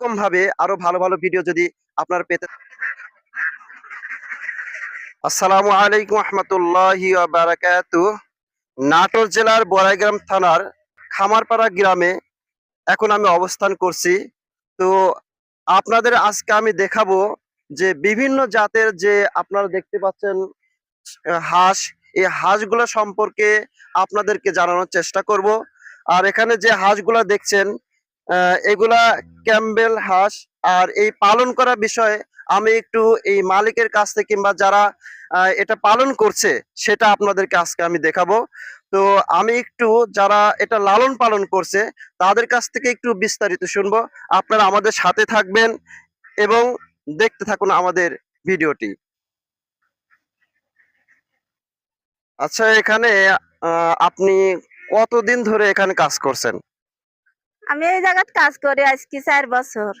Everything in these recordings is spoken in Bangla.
এরকম ভাবে আরও ভালো ভালো ভিডিও যদি আপনারা পেতে আসসালামু আলাইকুম রহমতুল্লাহি বারাকাতু। নাটোর জেলার বড়াইগ্রাম থানার খামারপাড়া গ্রামে এখন আমি অবস্থান করছি। তো আপনাদের আজকে আমি দেখাবো যে বিভিন্ন জাতের যে আপনারা দেখতে পাচ্ছেন হাঁস, এই হাঁসগুলো সম্পর্কে আপনাদেরকে জানানোর চেষ্টা করব। আর এখানে যে হাঁসগুলা দেখছেন এগুলা ক্যাম্বেল, হাঁস আর এই পালন করা বিষয়ে আমি একটু এই মালিকের কাছ থেকে কিংবা যারা এটা পালন করছে, সেটা আপনাদেরকে আজকে আমি দেখাবো। তো আমি একটু যারা এটা লালন পালন করছে, তাদের কাছ থেকে একটু বিস্তারিত শুনব। আপনারা আমাদের সাথে থাকবেন এবং দেখতে থাকুন আমাদের ভিডিওটি। আচ্ছা এখানে আপনি কতদিন ধরে এখানে কাজ করছেন? আমি এই জায়গাত কাজ করি আজকে চার বছর।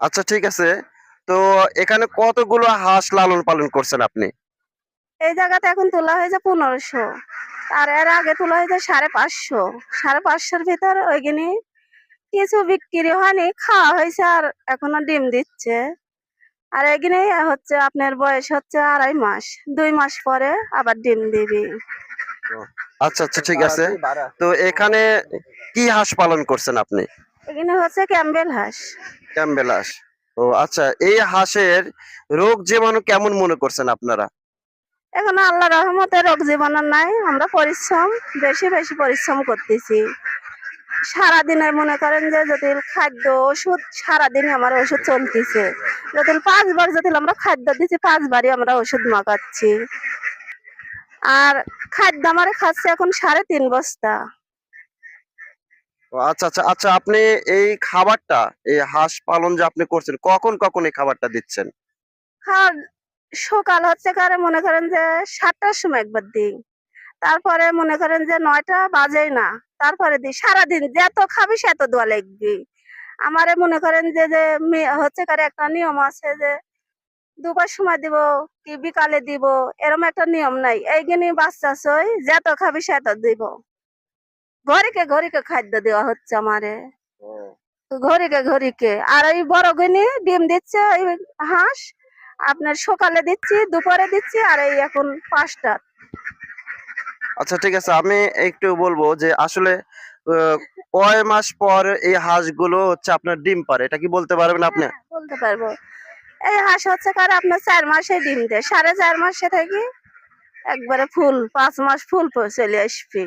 আচ্ছা ঠিক আছে। তো এখানে কতগুলো হাঁস লালন পালন করছেন আপনি? এই জায়গাতে এখন তোলা হয়েছে পনেরোশো। আর এর আগে তোলা হয়েছে সাড়ে পাঁচশো। সাড়ে পাঁচশোর ভিতর ওইখানে কিছু বিক্রি হয়নি খাওয়া হয়েছে আর এখনও ডিম দিচ্ছে। আর এখানে হচ্ছে আপনার বয়স হচ্ছে আড়াই মাস। দুই মাস পরে আবার ডিম দিবি। আচ্ছা আচ্ছা ঠিক আছে। তো এখানে কি হাঁস পালন করছেন আপনি? এখানে হচ্ছে ক্যাম্বেল হাঁস। ক্যাম্বেল হাঁস। ও আচ্ছা এই হাঁসের রোগ জীবাণু কেমন মনে করছেন আপনারা? এখন আল্লাহ রহমতে রোগ জীবন নাই আমরা পরিশ্রম বেশি বেশি পরিশ্রম করতেছি। সারাদিনে মনে করেন যে যদি খাদ্য ওষুধ সারাদিন আমার ওষুধ চলতেছে। যদি পাঁচবার যদি আমরা খাদ্য দিচ্ছি পাঁচবারই আমরা ওষুধ মাখাচ্ছি। আর খাদ্য আমার খাচ্ছে এখন সাড়ে তিন বস্তা। আচ্ছা আচ্ছা আচ্ছা আপনি এই খাবারটা, এই হাঁস পালন যে আপনি করছেন, কখন কখন এই খাবারটা দিচ্ছেন? আর সকাল হচ্ছে কারে মনে করেন যে সাতটার সময় একবার দিই। তারপরে মনে করেন যে নয়টা বাজেই না, তারপরে দিই। সারাদিন যত খাবি সে তো দোয়া লাগবি আমারে মনে করেন যে যে হচ্ছে কারে একটা নিয়ম আছে যে, দুবার সময় দিব কি বিকালে দিব এরকম একটা নিয়ম নাই। এইখানে বাচ্চা সই, যত খাবি সে তো দিব। ঘরিকে ঘরিকে খাদ্য দেওয়া হচ্ছে আমারে। ঘড়িকে ঘড়িকে। আর এই বড় গিনি ডিম দিচ্ছে হাঁস আপনার সকালে দিচ্ছি দুপুরে দিচ্ছি আর এই এখন পাঁচটা। আচ্ছা ঠিক আছে আমি একটু বলব যে আসলে কয় মাস পর এই হাঁসগুলো হচ্ছে আপনার ডিম পারে এটা কি বলতে পারবেন আপনি? হ্যাঁ, বলতে পারব। এই হাঁস হচ্ছে কার আপনার চার মাসে ডিম দেয়। সাড়ে চার মাসে থাকি একবারে ফুল পাঁচ মাস ফুল চলে আসবে।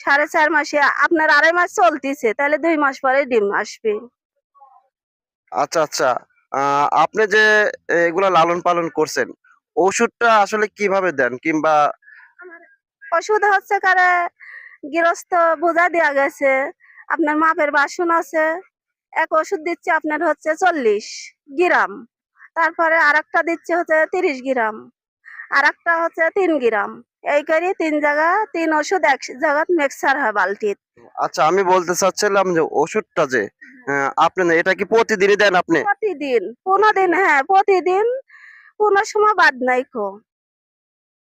সাড়ে চার মাসে আপনার আড়াই মাস চলতেছে তাহলে দুই মাস পরে ডিম আসবে। আচ্ছা আচ্ছা। আপনি যে এগুলা লালন পালন করছেন ওষুধটা আসলে কীভাবে দেন? কিংবা ওষুধ হচ্ছে কারে গৃহস্থ বোঝা দেওয়া গেছে আপনার মাপের বাসন আছে এক ওষুধ দিচ্ছে আপনার হচ্ছে চল্লিশ গ্রাম তারপরে আরেকটা দিচ্ছে হচ্ছে তিরিশ গ্রাম। আর একটা হচ্ছে তিন গ্রাম। এই করে তিন জায়গা তিন ওষুধ এক জায়গা মিক্সার হয় বালতিত আচ্ছা আমি বলতে চাচ্ছিলাম যে ওষুধটা যে আহ, আপনি এটা কি প্রতিদিনই দেন আপনি? প্রতিদিন দিন হ্যাঁ প্রতিদিন কোনো সময় বাদ নাই খো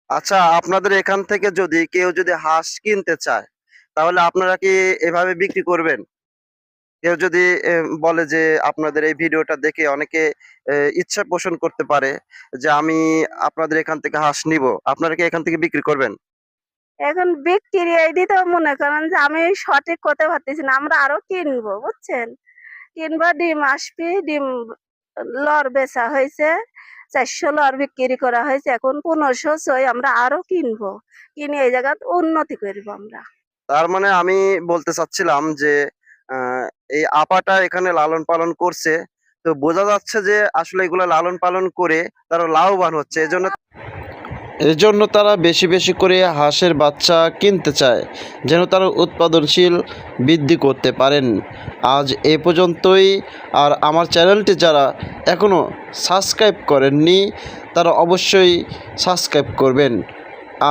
আচ্ছা আপনাদের এখান থেকে যদি কেউ যদি হাঁস কিনতে চায় তাহলে আপনারা কি এভাবে বিক্রি করবেন? কেউ যদি বলে যে আপনাদের এই ভিডিওটা দেখে অনেকে ইচ্ছা পোষণ করতে পারে যে আমি আপনাদের এখান থেকে হাঁস নিব আপনারা কি এখান থেকে বিক্রি করবেন? এখন বিক্রি এইটি তো মনে করেন যে আমি সঠিক করতে পারতেছি না আমরা আরও কিনবো বুঝছেন? কিনবো ডিম আসবি ডিম লর বেচা হয়েছে চারশো লর বিক্রি করা হয়েছে এখন পনেরোশো ছয় আমরা আরও কিনবো কিনে এই জায়গা উন্নতি করব আমরা। তার মানে আমি বলতে চাচ্ছিলাম যে এই আপাটা এখানে লালন পালন করছে। তো বোঝা যাচ্ছে যে আসলে এগুলো লালন পালন করে তারা লাভবান হচ্ছে। এজন্য এজন্য তারা বেশি বেশি করে হাঁসের বাচ্চা কিনতে চায়, যেন তারা উৎপাদনশীল বৃদ্ধি করতে পারেন। আজ এ পর্যন্তই। আর আমার চ্যানেলটি যারা এখনও সাবস্ক্রাইব করেননি, তারা অবশ্যই সাবস্ক্রাইব করবেন।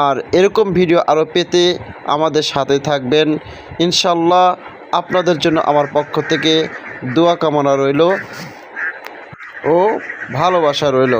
আর এরকম ভিডিও আরও পেতে আমাদের সাথে থাকবেন। ইনশাল্লাহ আপনাদের জন্য আমার পক্ষ থেকে দোয়া কামনা রইল ও ভালোবাসা রইল।